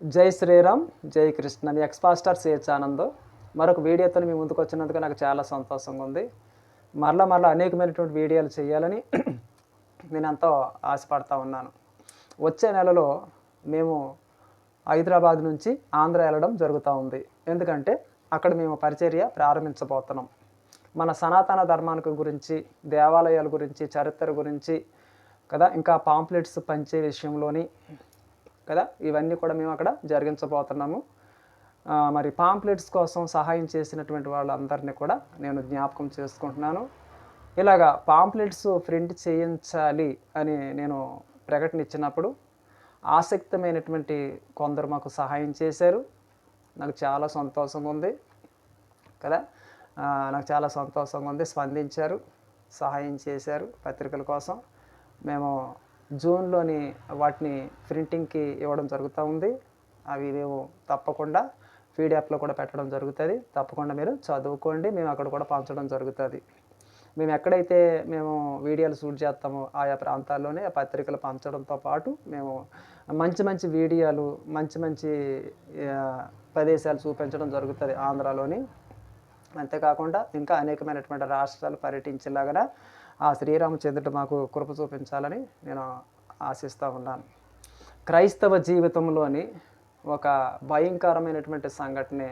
జై శ్రీరామ్ జై కృష్ణ. మీ ఎక్స్పాస్టర్ సిహెచ్ ఆనంద్. మరొక వీడియోతో మీ ముందుకు వచ్చినందుకు నాకు చాలా సంతోషంగా ఉంది. మరలా మరలా అనేకమైనటువంటి వీడియోలు చేయాలని నేను ఎంతో ఆశపడతా ఉన్నాను. వచ్చే నెలలో మేము హైదరాబాద్ నుంచి ఆంధ్ర వెళ్ళడం జరుగుతూ ఉంది. ఎందుకంటే అక్కడ మేము పరిచర్య ప్రారంభించబోతున్నాం. మన సనాతన ధర్మానికి గురించి దేవాలయాల గురించి చరిత్ర గురించి కదా ఇంకా పాంప్లెట్స్ పంచే విషయంలోని కదా? ఇవన్నీ కూడా మేము అక్కడ జరిగించబోతున్నాము. మరి పాంప్లెట్స్ కోసం సహాయం చేసినటువంటి వాళ్ళందరినీ కూడా నేను జ్ఞాపకం చేసుకుంటున్నాను. ఇలాగా పాంప్లెట్స్ ప్రింట్ చేయించాలి అని నేను ప్రకటన ఇచ్చినప్పుడు ఆసక్తమైనటువంటి కొందరు మాకు సహాయం చేశారు. నాకు చాలా సంతోషంగా ఉంది కదా? నాకు చాలా సంతోషంగా ఉంది. స్పందించారు సహాయం చేశారు పత్రికల కోసం. మేము జూన్లోని వాటిని ప్రింటింగ్కి ఇవ్వడం జరుగుతూ ఉంది. అవి మేము తప్పకుండా పీడిఎఫ్లో కూడా పెట్టడం జరుగుతుంది. తప్పకుండా మీరు చదువుకోండి. మేము అక్కడ కూడా పంచడం జరుగుతుంది. మేము ఎక్కడైతే మేము వీడియోలు షూట్ చేస్తామో ఆయా ప్రాంతాల్లోనే ఆ పత్రికలు పంచడంతో పాటు మేము మంచి మంచి వీడియోలు మంచి మంచి ప్రదేశాలు చూపించడం జరుగుతుంది ఆంధ్రాలోని. అంతేకాకుండా ఇంకా అనేకమైనటువంటి రాష్ట్రాలు పర్యటించేలాగా ఆ శ్రీరామచంద్రుడు మాకు కృప చూపించాలని నేను ఆశిస్తూ ఉన్నాను. క్రైస్తవ జీవితంలోని ఒక భయంకరమైనటువంటి సంఘటన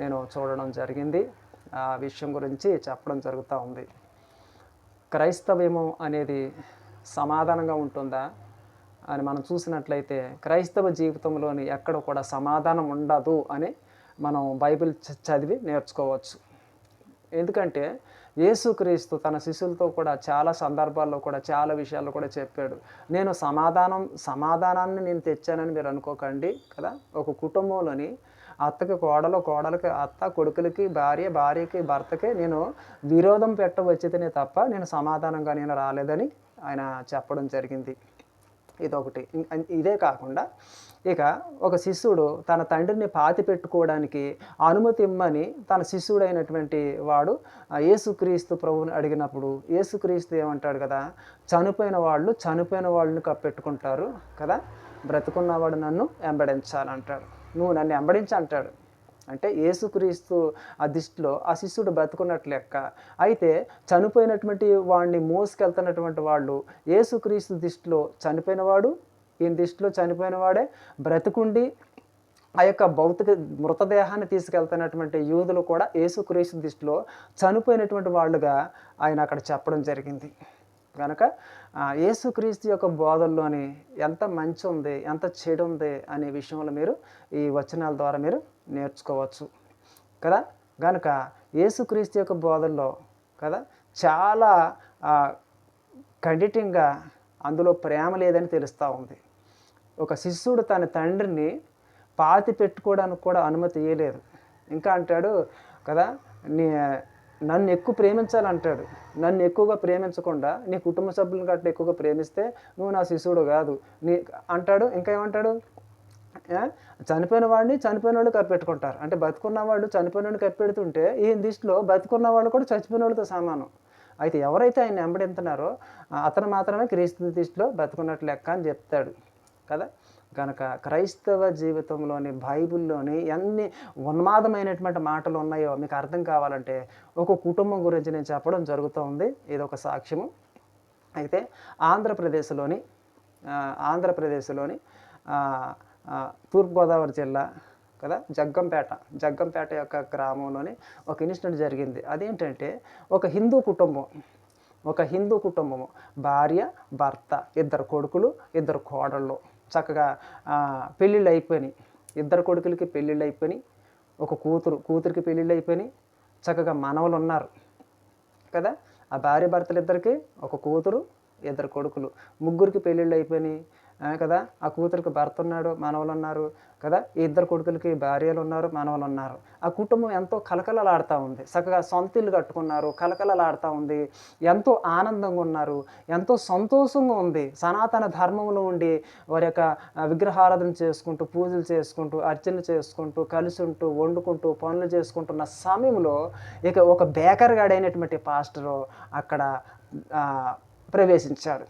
నేను చూడడం జరిగింది. ఆ విషయం గురించి చెప్పడం జరుగుతూ ఉంది. క్రైస్తవ్యము అనేది సమాధానంగా ఉంటుందా అని మనం చూసినట్లయితే క్రైస్తవ జీవితంలోని ఎక్కడ కూడా సమాధానం ఉండదు అని మనం బైబిల్ చదివి నేర్చుకోవచ్చు. ఎందుకంటే యేసుక్రీస్తు తన శిష్యులతో కూడా చాలా సందర్భాల్లో కూడా చాలా విషయాల్లో కూడా చెప్పాడు. నేను సమాధానం సమాధానాన్ని నేను తెచ్చానని మీరు అనుకోకండి కదా. ఒక కుటుంబంలోని అత్తకి కోడలు కోడలకి అత్త కొడుకులకి భార్య భార్యకి భర్తకి నేను విరోధం పెట్టవచ్చితేనే తప్ప నేను సమాధానంగా నేను రాలేదని ఆయన చెప్పడం జరిగింది. ఇదొకటి. ఇదే కాకుండా ఇక ఒక శిష్యుడు తన తండ్రిని పాతి పెట్టుకోవడానికి అనుమతి ఇమ్మని తన శిష్యుడైనటువంటి వాడు యేసుక్రీస్తు ప్రభువుని అడిగినప్పుడు యేసుక్రీస్తు ఏమంటాడు కదా? చనిపోయిన వాళ్ళు చనిపోయిన వాళ్ళని కప్పెట్టుకుంటారు కదా? బ్రతుకున్నవాడు నన్ను వెంబడించాలంటాడు నువ్వు నన్ను వెంబడించి అంటాడు అంటే యేసుక్రీస్తు ఆ దిష్టిలో ఆ శిష్యుడు బ్రతుకున్నట్లు లెక్క. అయితే చనిపోయినటువంటి వాడిని మోసుకెళ్తున్నటువంటి వాళ్ళు యేసుక్రీస్తు దిష్టిలో చనిపోయినవాడు ఈయన దిష్టిలో చనిపోయిన వాడే బ్రతుకుండి ఆ యొక్క భౌతిక మృతదేహాన్ని తీసుకెళ్తున్నటువంటి యూదులు కూడా యేసుక్రీస్తు దృష్టిలో చనిపోయినటువంటి వాళ్ళుగా ఆయన అక్కడ చెప్పడం జరిగింది. కనుక యేసుక్రీస్తు యొక్క బోధల్లోని ఎంత మంచి ఉంది ఎంత చెడు ఉంది అనే విషయంలో మీరు ఈ వచనాల ద్వారా మీరు నేర్చుకోవచ్చు. కదా? కనుక యేసుక్రీస్తు యొక్క బోధల్లో కదా చాలా కండిటింగ్గా ఖండితంగా అందులో ప్రేమ లేదని తెలుస్తూ ఉంది. ఒక శిష్యుడు తన తండ్రిని పాతి పెట్టుకోవడానికి కూడా అనుమతి ఇవ్వలేదు ఇంకా అంటాడు కదా నీ నన్ను ఎక్కువ ప్రేమించాలంటాడు. నన్ను ఎక్కువగా ప్రేమించకుండా నీ కుటుంబ సభ్యులను గట్ట ఎక్కువగా ప్రేమిస్తే నువ్వు నా శిశువుడు కాదు. నీ అంటాడు ఇంకా ఏమంటాడు? చనిపోయిన వాడిని చనిపోయిన వాళ్ళు కప్పెట్టుకుంటారు. అంటే బతుకున్న వాళ్ళు చనిపోయిన వాళ్ళు కప్పెడుతుంటే ఈ దిష్టిలో బతుకున్న వాళ్ళు కూడా చచ్చిపోయిన వాళ్ళతో సమానం. అయితే ఎవరైతే ఆయన వెంబడింతున్నారో అతను మాత్రమే క్రీస్తు దృష్టిలో బతుకున్నట్లు లెక్క అని చెప్తాడు. కదా? కనుక క్రైస్తవ జీవితంలోని బైబిల్లోని ఎన్ని ఉన్మాదమైనటువంటి మాటలు ఉన్నాయో మీకు అర్థం కావాలంటే ఒక కుటుంబం గురించి నేను చెప్పడం జరుగుతూ ఉంది. ఇది ఒక సాక్ష్యము. అయితే ఆంధ్రప్రదేశ్లోని ఆంధ్రప్రదేశ్లోని తూర్పుగోదావరి జిల్లా కదా? జగ్గంపేట జగ్గంపేట యొక్క గ్రామంలోని ఒక ఇన్సిడెంట్ జరిగింది. అదేంటంటే ఒక హిందూ కుటుంబం ఒక హిందూ కుటుంబము భార్య భర్త ఇద్దరు కొడుకులు ఇద్దరు కోడళ్ళు చక్కగా పెళ్ళిళ్ళు అయిపోయినాయి ఇద్దరు కొడుకులకి పెళ్ళిళ్ళు అయిపోయినాయి ఒక కూతురు కూతురికి పెళ్ళిళ్ళు అయిపోయినాయి చక్కగా మనవలు ఉన్నారు కదా? ఆ భార్య భర్తలు ఇద్దరికి ఒక కూతురు ఇద్దరు కొడుకులు. ముగ్గురికి పెళ్ళిళ్ళు అయిపోయినాయి కదా? ఆ కూతురికి భర్త ఉన్నాడు మనవలు ఉన్నారు కదా? ఈ ఇద్దరు కొడుకులకి భార్యలు ఉన్నారు మనవలు ఉన్నారు. ఆ కుటుంబం ఎంతో కలకలలాడుతూ ఉంది. చక్కగా సొంత ఇల్లు కట్టుకున్నారు కలకలలాడుతూ ఉంది. ఎంతో ఆనందంగా ఉన్నారు ఎంతో సంతోషంగా ఉంది. సనాతన ధర్మంలో ఉండి వారి యొక్క విగ్రహారాధన చేసుకుంటూ పూజలు చేసుకుంటూ అర్చనలు చేసుకుంటూ కలిసి ఉంటూ వండుకుంటూ పనులు చేసుకుంటున్న సమయంలో ఇక ఒక బేకర్ గాడైనటువంటి పాస్టరు అక్కడ ప్రవేశించాడు.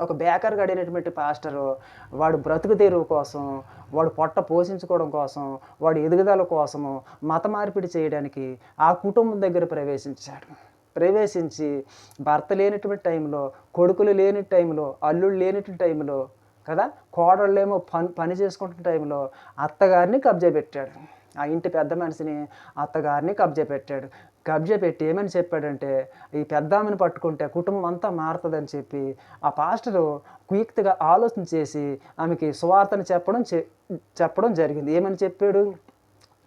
ఒక బేకర్ గడినటువంటి పాస్టరు వాడు బ్రతుకు తెరువు కోసం వాడు పొట్ట పోషించుకోవడం కోసం వాడు ఎదుగుదల కోసము మత మార్పిడి చేయడానికి ఆ కుటుంబం దగ్గర ప్రవేశించాడు. ప్రవేశించి భర్త లేనటువంటి టైంలో కొడుకులు లేని టైంలో అల్లుళ్ళు లేనటువంటి టైంలో కదా కోడళ్ళేమో పని పని చేసుకుంటున్న టైంలో అత్తగారిని కబ్జా పెట్టాడు. ఆ ఇంటి పెద్ద మనిషిని అత్తగారిని కబ్జా పెట్టాడు. కబ్జా పెట్టి ఏమని చెప్పాడంటే ఈ పెద్దామని పట్టుకుంటే కుటుంబం అంతా మారుతుందని చెప్పి ఆ పాస్టరు కుయుక్తిగా ఆలోచన చేసి ఆమెకి సువార్తను చెప్పడం చె- చెప్పడం జరిగింది. ఏమని చెప్పాడు?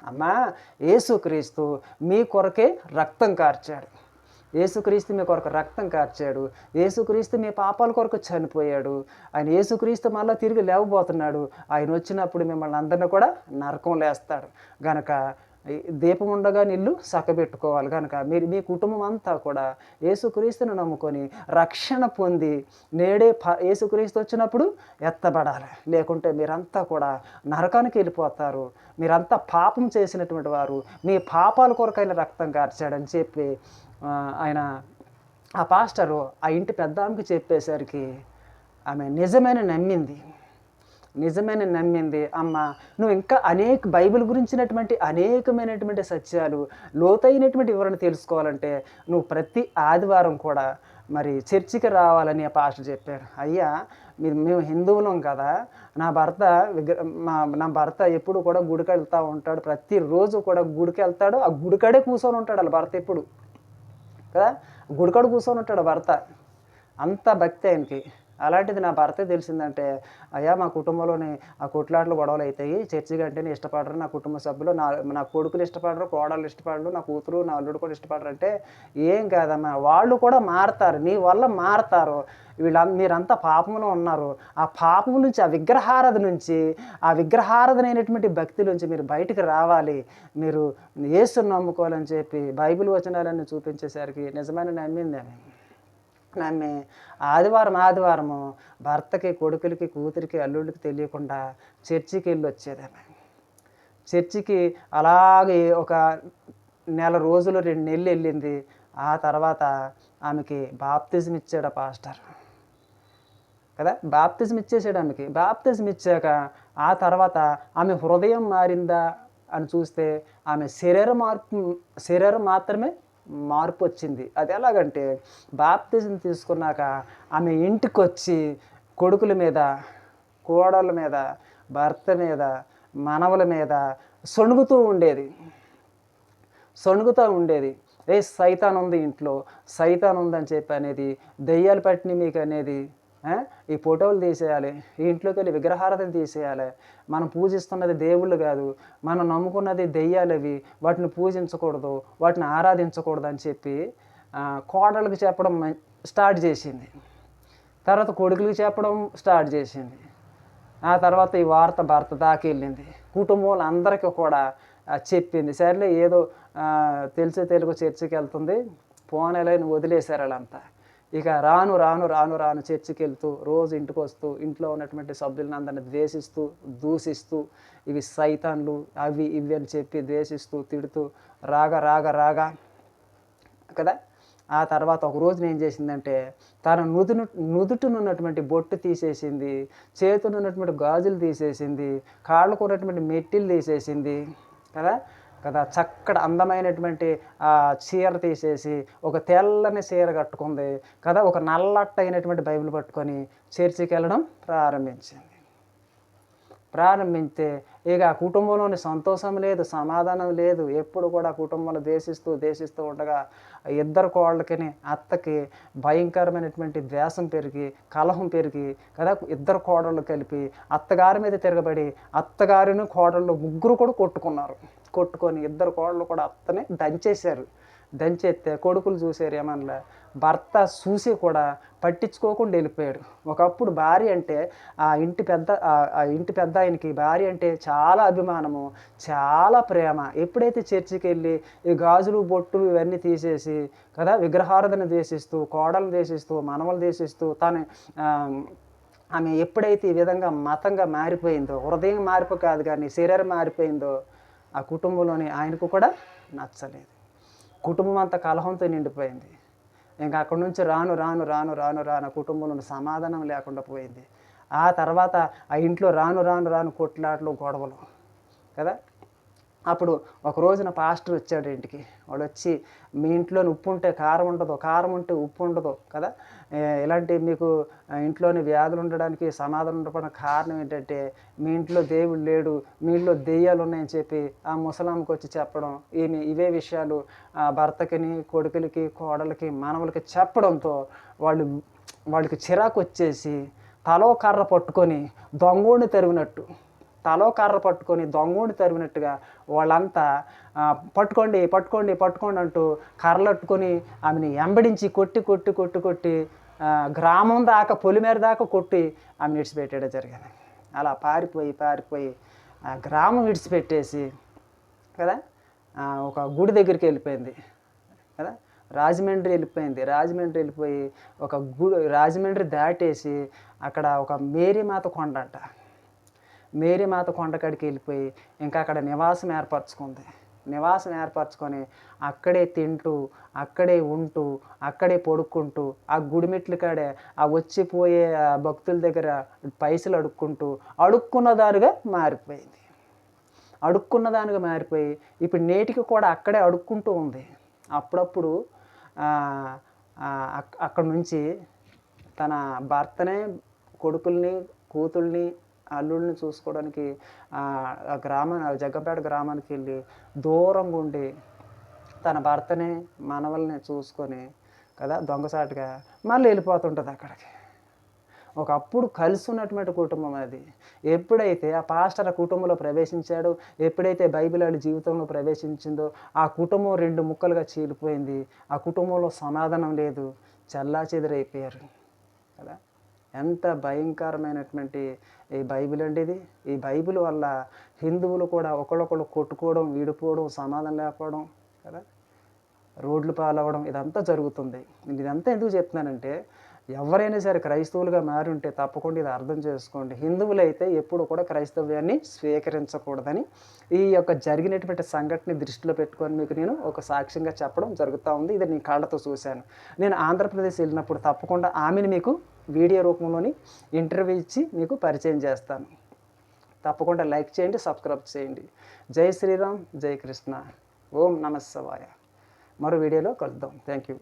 అమ్మా యేసుక్రీస్తు మీ కొరకే రక్తం కార్చాడు. యేసుక్రీస్తు మీ కొరకు రక్తం కార్చాడు. యేసుక్రీస్తు మీ పాపాల కొరకు చనిపోయాడు. ఆయన యేసుక్రీస్తు మళ్ళీ తిరిగి లేవబోతున్నాడు. ఆయన వచ్చినప్పుడు మిమ్మల్ని అందరిని కూడా నరకం లేస్తాడు. గనక దీపం ఉండగా నీళ్ళు సక్కబెట్టుకోవాలి కనుక మీరు మీ కుటుంబం అంతా కూడా యేసుక్రీస్తుని నమ్ముకొని రక్షణ పొంది నేడే ప యేసుక్రీస్తు వచ్చినప్పుడు ఎత్తబడాలి. లేకుంటే మీరంతా కూడా నరకానికి వెళ్ళిపోతారు. మీరంతా పాపం చేసినటువంటి వారు. మీ పాపాల కొరకైన రక్తం కార్చాడని చెప్పి ఆయన ఆ పాస్టరు ఆ ఇంటి పెద్ద ఆమెకి చెప్పేసరికి ఆమె నిజమైన నమ్మింది. నిజమైన నమ్మింది. అమ్మ నువ్వు ఇంకా అనేక బైబిల్ గురించినటువంటి అనేకమైనటువంటి సత్యాలు లోతైనటువంటి వివరణ తెలుసుకోవాలంటే నువ్వు ప్రతి ఆదివారం కూడా మరి చర్చికి రావాలని ఆ పాస్టర్ చెప్పారు. అయ్యా మీరు మేము హిందువులం కదా నా భర్త విగ్ర మా నా భర్త ఎప్పుడు కూడా గుడికి వెళ్తూ ఉంటాడు. ప్రతిరోజు కూడా గుడికి వెళ్తాడు ఆ గుడికాడే కూర్చొని ఉంటాడు వాళ్ళ భర్త ఎప్పుడు. కదా గుడికాడు కూర్చొని ఉంటాడు భర్త. అంత భక్తి ఆయనకి. అలాంటిది నా భర్త తెలిసిందంటే అయ్యా మా కుటుంబంలోని ఆ కొట్లాటలు గొడవలు అవుతాయి చర్చి అంటేనే ఇష్టపడరు. నా కుటుంబ సభ్యులు నా నా కొడుకులు ఇష్టపడరు కోడలు ఇష్టపడరు నా కూతురు నా అల్లుడు కూడా ఇష్టపడరు. అంటే ఏం కాదమ్మా వాళ్ళు కూడా మారతారు. నీ వల్ల మారతారు. వీళ్ళ మీరంతా పాపములో ఉన్నారు. ఆ పాపము నుంచి ఆ విగ్రహారధ నుంచి ఆ విగ్రహారాధనైనటువంటి భక్తి నుంచి మీరు బయటికి రావాలి. మీరు ఏసును నమ్ముకోవాలని చెప్పి బైబిల్ వచనాలన్నీ చూపించేసరికి నిజమైన నమ్మింది ఆమె. నమ్మి ఆదివారం ఆదివారము భర్తకి కొడుకులకి కూతురికి అల్లుళ్ళకి తెలియకుండా చర్చికి వెళ్ళి వచ్చేదామె. చర్చికి అలాగే ఒక నెల రోజులు రెండు నెలలు వెళ్ళింది. ఆ తర్వాత ఆమెకి బాప్తిజం ఇచ్చాడు ఆ పాస్టర్. కదా? బాప్తిజం ఇచ్చేసాడు ఆమెకి. బాప్తిజం ఇచ్చాక ఆ తర్వాత ఆమె హృదయం మారిందా అని చూస్తే ఆమె శరీర మార్పు శరీరం మాత్రమే మార్పు వచ్చింది. అది ఎలాగంటే బాప్తిజం తీసుకున్నాక ఆమె ఇంటికి వచ్చి కొడుకుల మీద కోడల మీద భర్త మీద మనవల మీద సొణుగుతూ ఉండేది. సొణుగుతూ ఉండేది. ఏ సైతాన్ ఉంది ఇంట్లో సైతాన్ ఉందని చెప్పి అనేది దెయ్యాలు పట్టిన మీకు అనేది ఈ ఫోటోలు తీసేయాలి ఈ ఇంట్లోకి వెళ్ళి విగ్రహారాధన తీసేయాలి. మనం పూజిస్తున్నది దేవుళ్ళు కాదు మనం నమ్ముకున్నది దెయ్యాలవి వాటిని పూజించకూడదు వాటిని ఆరాధించకూడదు అని చెప్పి కోడలకు చెప్పడం స్టార్ట్ చేసింది. తర్వాత కొడుకులకు చెప్పడం స్టార్ట్ చేసింది. ఆ తర్వాత ఈ వార్త భర్త దాకా వెళ్ళింది. కుటుంబంలో అందరికీ కూడా చెప్పింది. సరేలే ఏదో తెలిసే తెలుగు చర్చికి వెళ్తుంది. పోనేలని వదిలేశారు వాళ్ళంతా. ఇక రాను రాను రాను రాను చర్చికి వెళ్తూ రోజు ఇంటికి వస్తూ ఇంట్లో ఉన్నటువంటి సభ్యులను అందరిని ద్వేషిస్తూ దూషిస్తూ ఇవి సైతాన్లు అవి ఇవి అని చెప్పి ద్వేషిస్తూ తిడుతూ రాగా రాగా రాగా కదా? ఆ తర్వాత ఒక రోజున ఏం చేసిందంటే తన నుదును నుదుటనున్నటువంటి బొట్టు తీసేసింది చేతునున్నటువంటి గాజులు తీసేసింది కాళ్ళకు ఉన్నటువంటి మెట్టిలు తీసేసింది కదా? కదా చక్కటి అందమైనటువంటి చీర తీసేసి ఒక తెల్లని చీర కట్టుకుంది కదా ఒక నల్లట్ట అయినటువంటి బైబిల్ పట్టుకొని చర్చికి వెళ్ళడం ప్రారంభించింది. ప్రారంభించే ఇక ఆ కుటుంబంలోని సంతోషం లేదు సమాధానం లేదు. ఎప్పుడు కూడా కుటుంబంలో దేశిస్తూ దేశిస్తూ ఉండగా ఇద్దరు కోళ్ళకిని అత్తకి భయంకరమైనటువంటి ద్వేషం పెరిగి కలహం పెరిగి కదా ఇద్దరు కోడళ్ళు కలిపి అత్తగారి మీద తిరగబడి అత్తగారిని కోడళ్ళు ముగ్గురు కూడా కొట్టుకున్నారు. కొట్టుకొని ఇద్దరు కోడళ్ళు కూడా అత్తని దంచేశారు. దంచెత్తే కొడుకులు చూసారు ఏమనలే భర్త చూసి కూడా పట్టించుకోకుండా వెళ్ళిపోయాడు. ఒకప్పుడు భార్య అంటే ఆ ఇంటి పెద్ద ఆ- ఇంటి పెద్ద ఆయనకి భార్య అంటే చాలా అభిమానము చాలా ప్రేమ. ఎప్పుడైతే చర్చికి వెళ్ళి ఈ గాజులు బొట్టులు ఇవన్నీ తీసేసి కదా విగ్రహారాధన ద్వేషిస్తూ కోడలు ద్వేషిస్తూ మనవలు ద్వేషిస్తూ తను ఆమె ఎప్పుడైతే ఈ విధంగా మతంగా మారిపోయిందో హృదయం మార్పు కాదు కానీ శరీరం మారిపోయిందో ఆ కుటుంబంలోని ఆయనకు కూడా నచ్చలేదు. కుటుంబం అంతా కలహంతో నిండిపోయింది. ఇంకా అక్కడి నుంచి రాను రాను రాను రాను రాను కుటుంబంలో సమాధానం లేకుండా పోయింది. ఆ తర్వాత ఆ ఇంట్లో రాను రాను రాను కొట్లాటలు గొడవలు కదా? అప్పుడు ఒక రోజున పాస్టర్ వచ్చాడు ఇంటికి. వాడు వచ్చి మీ ఇంట్లోని ఉప్పు ఉంటే కారం ఉండదు కారం ఉంటే ఉప్పు ఉండదు కదా? ఇలాంటి మీకు ఇంట్లోని వ్యాధులు ఉండడానికి సమాధానం ఉండడానికి కారణం ఏంటంటే మీ ఇంట్లో దేవుడు లేడు మీ ఇంట్లో దెయ్యాలు ఉన్నాయని చెప్పి ఆ ముసలాంకి వచ్చి చెప్పడం ఈమె ఇవే విషయాలు ఆ భర్తకిని కొడుకులకి కోడలకి మనవలకి చెప్పడంతో వాళ్ళు వాళ్ళకి చిరాకు వచ్చేసి తలో కర్ర పట్టుకొని దొంగోడిని తరిగినట్టు తలో కర్ర పట్టుకొని దొంగోడి తరిమినట్టుగా వాళ్ళంతా పట్టుకోండి పట్టుకోండి పట్టుకోండి అంటూ కర్రలట్టుకొని ఆమెని ఎంబడించి కొట్టి కొట్టి కొట్టి కొట్టి గ్రామం దాకా పొలిమేర దాకా కొట్టి ఆమెను ఇడిచిపెట్టడం జరిగింది. అలా పారిపోయి పారిపోయి గ్రామం విడిచిపెట్టేసి కదా ఒక గుడి దగ్గరికి వెళ్ళిపోయింది కదా రాజమండ్రి వెళ్ళిపోయింది. రాజమండ్రి వెళ్ళిపోయి ఒక గుడి రాజమండ్రి దాటేసి అక్కడ ఒక మేరీమాత కొండ అంట మేరీమాత కొండ కాడికి వెళ్ళిపోయి ఇంకా అక్కడ నివాసం ఏర్పరచుకుంది. నివాసం ఏర్పరచుకొని అక్కడే తింటూ అక్కడే ఉంటూ అక్కడే పడుక్కుంటూ ఆ గుడిమెట్ల కాడే ఆ వచ్చిపోయే ఆ భక్తుల దగ్గర పైసలు అడుక్కుంటూ అడుక్కున్న దానిగా మారిపోయింది. అడుక్కున్న దానిగా మారిపోయి ఇప్పుడు నేటికి కూడా అక్కడే అడుక్కుంటూ ఉంది. అప్పుడప్పుడు అక్కడ నుంచి తన భర్తనే కొడుకుల్ని కూతుల్ని అల్లుడిని చూసుకోవడానికి ఆ గ్రామం జగ్గంపేట గ్రామానికి వెళ్ళి దూరంగా ఉండి తన భర్తని మనవల్ని చూసుకొని కదా దొంగసాటుగా మళ్ళీ వెళ్ళిపోతుంటుంది అక్కడికి. ఒకప్పుడు కలిసి ఉన్నటువంటి కుటుంబం అది. ఎప్పుడైతే ఆ పాస్టర్ ఆ కుటుంబంలో ప్రవేశించాడో ఎప్పుడైతే బైబిల్ వాళ్ళ జీవితంలో ప్రవేశించిందో ఆ కుటుంబం రెండు ముక్కలుగా చీలిపోయింది. ఆ కుటుంబంలో సమాధానం లేదు. చల్లా చెదిరైపోయారు కదా. ఎంత భయంకరమైనటువంటి ఈ బైబిల్ అండి ఇది? ఈ బైబిల్ వల్ల హిందువులు కూడా ఒకళ్ళొకళ్ళు కొట్టుకోవడం విడిపోవడం సమాధానం లేకపోవడం కదా? రోడ్లు పాలవడం ఇదంతా జరుగుతుంది. నేను ఇదంతా ఎందుకు చెప్తున్నానంటే ఎవరైనా సరే క్రైస్తవులుగా మారి ఉంటే తప్పకుండా ఇది అర్థం చేసుకోండి. హిందువులైతే ఎప్పుడు కూడా క్రైస్తవ్యాన్ని స్వీకరించకూడదని ఈ యొక్క జరిగినటువంటి సంఘటన దృష్టిలో పెట్టుకొని మీకు నేను ఒక సాక్ష్యంగా చెప్పడం జరుగుతూ ఉంది. ఇది నేను కళ్ళతో చూశాను. నేను ఆంధ్రప్రదేశ్ వెళ్ళినప్పుడు తప్పకుండా ఆమెను మీకు వీడియో రూపంలోని ఇంటర్వ్యూ ఇచ్చి మీకు పరిచయం చేస్తాను. తప్పకుండా లైక్ చేయండి సబ్స్క్రైబ్ చేయండి. జై శ్రీరామ్ జై కృష్ణ. ఓం నమ శివాయ. మరో వీడియోలో కలుద్దాం. Thank you